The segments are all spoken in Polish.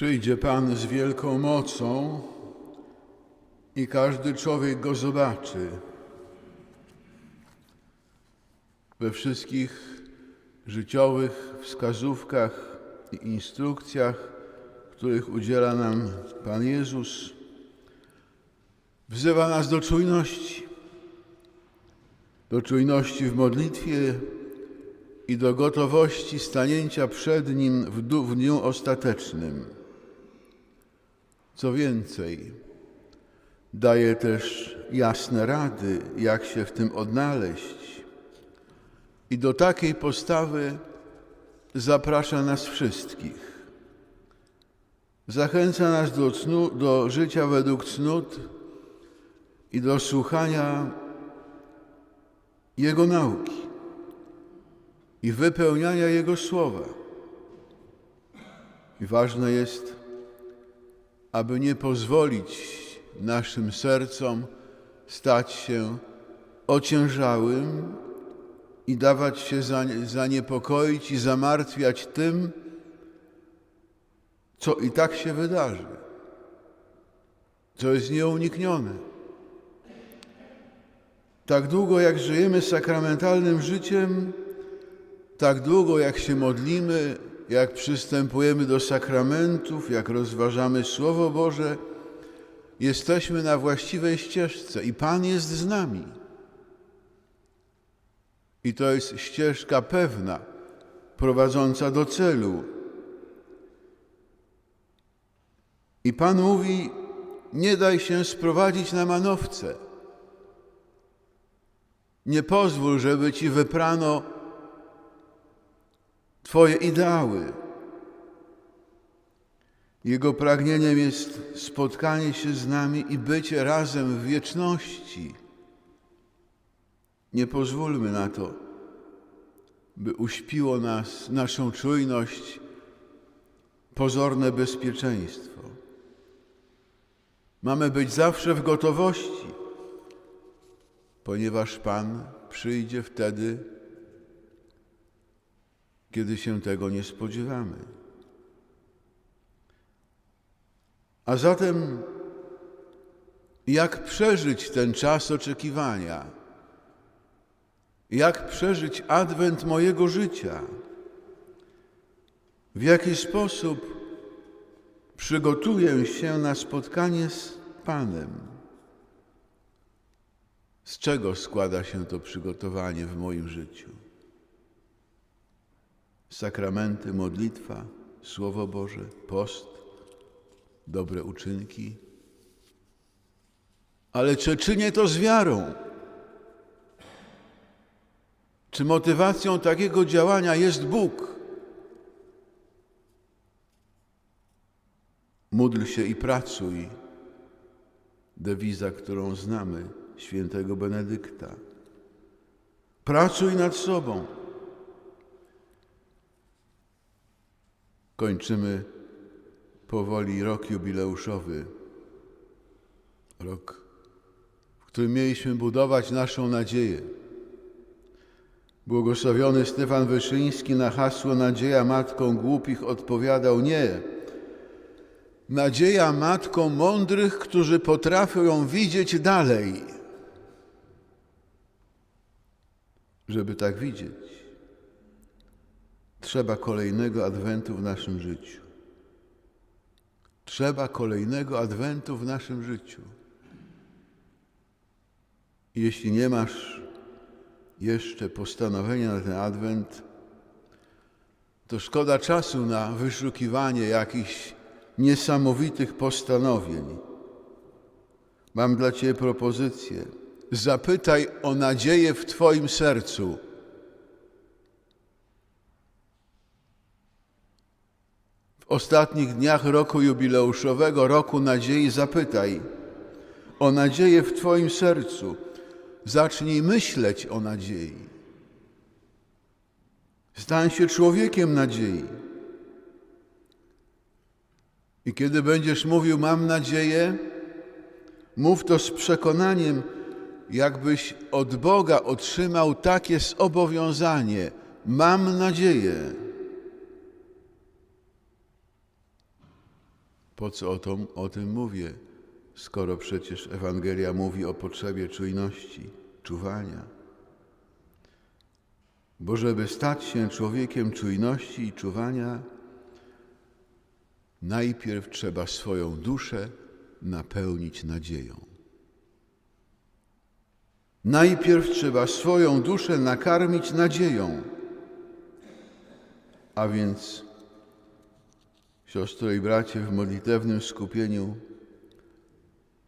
Przyjdzie Pan z wielką mocą i każdy człowiek go zobaczy. We wszystkich życiowych wskazówkach i instrukcjach, których udziela nam Pan Jezus, wzywa nas do czujności. Do czujności w modlitwie i do gotowości stanięcia przed Nim w dniu ostatecznym. Co więcej, daje też jasne rady, jak się w tym odnaleźć. I do takiej postawy zaprasza nas wszystkich. Zachęca nas do, cnu, do życia według cnót i do słuchania Jego nauki i wypełniania Jego słowa. I ważne jest, aby nie pozwolić naszym sercom stać się ociężałym i dawać się zanie- zaniepokoić i zamartwiać tym, co i tak się wydarzy, co jest nieuniknione. Tak długo jak żyjemy sakramentalnym życiem, tak długo jak się modlimy, jak przystępujemy do sakramentów, jak rozważamy Słowo Boże, jesteśmy na właściwej ścieżce i Pan jest z nami. I to jest ścieżka pewna, prowadząca do celu. I Pan mówi: Nie daj się sprowadzić na manowce. Nie pozwól, żeby ci wyprano Twoje ideały. Jego pragnieniem jest spotkanie się z nami i bycie razem w wieczności. Nie pozwólmy na to, by uśpiło nas, naszą czujność, pozorne bezpieczeństwo. Mamy być zawsze w gotowości, ponieważ Pan przyjdzie wtedy, kiedy się tego nie spodziewamy. A zatem, jak przeżyć ten czas oczekiwania? Jak przeżyć adwent mojego życia? W jaki sposób przygotuję się na spotkanie z Panem? Z czego składa się to przygotowanie w moim życiu? Sakramenty, modlitwa, Słowo Boże, post, dobre uczynki. Ale czy czynię to z wiarą? Czy motywacją takiego działania jest Bóg? Módl się i pracuj. Dewiza, którą znamy, świętego Benedykta. Pracuj nad sobą. Kończymy powoli rok jubileuszowy. Rok, w którym mieliśmy budować naszą nadzieję. Błogosławiony Stefan Wyszyński na hasło Nadzieja Matką Głupich odpowiadał nie. Nadzieja Matką Mądrych, którzy potrafią ją widzieć dalej. Żeby tak widzieć, trzeba kolejnego adwentu w naszym życiu. Trzeba kolejnego adwentu w naszym życiu. Jeśli nie masz jeszcze postanowienia na ten adwent, to szkoda czasu na wyszukiwanie jakichś niesamowitych postanowień. Mam dla Ciebie propozycję. Zapytaj o nadzieję w Twoim sercu. Ostatnich dniach roku jubileuszowego, roku nadziei, zapytaj o nadzieję w Twoim sercu. Zacznij myśleć o nadziei. Stań się człowiekiem nadziei. I kiedy będziesz mówił, mam nadzieję, mów to z przekonaniem, jakbyś od Boga otrzymał takie zobowiązanie. Mam nadzieję. Po co o, o tym mówię, skoro przecież Ewangelia mówi o potrzebie czujności, czuwania? Bo żeby stać się człowiekiem czujności i czuwania, najpierw trzeba swoją duszę napełnić nadzieją. Najpierw trzeba swoją duszę nakarmić nadzieją. A więc, siostro i bracie, w modlitewnym skupieniu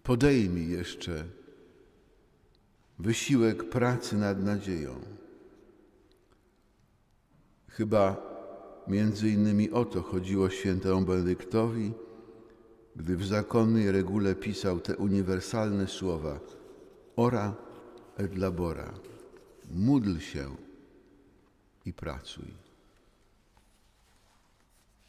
podejmij jeszcze wysiłek pracy nad nadzieją. Chyba między innymi o to chodziło świętemu Benedyktowi, gdy w zakonnej regule pisał te uniwersalne słowa ora et labora. Módl się i pracuj.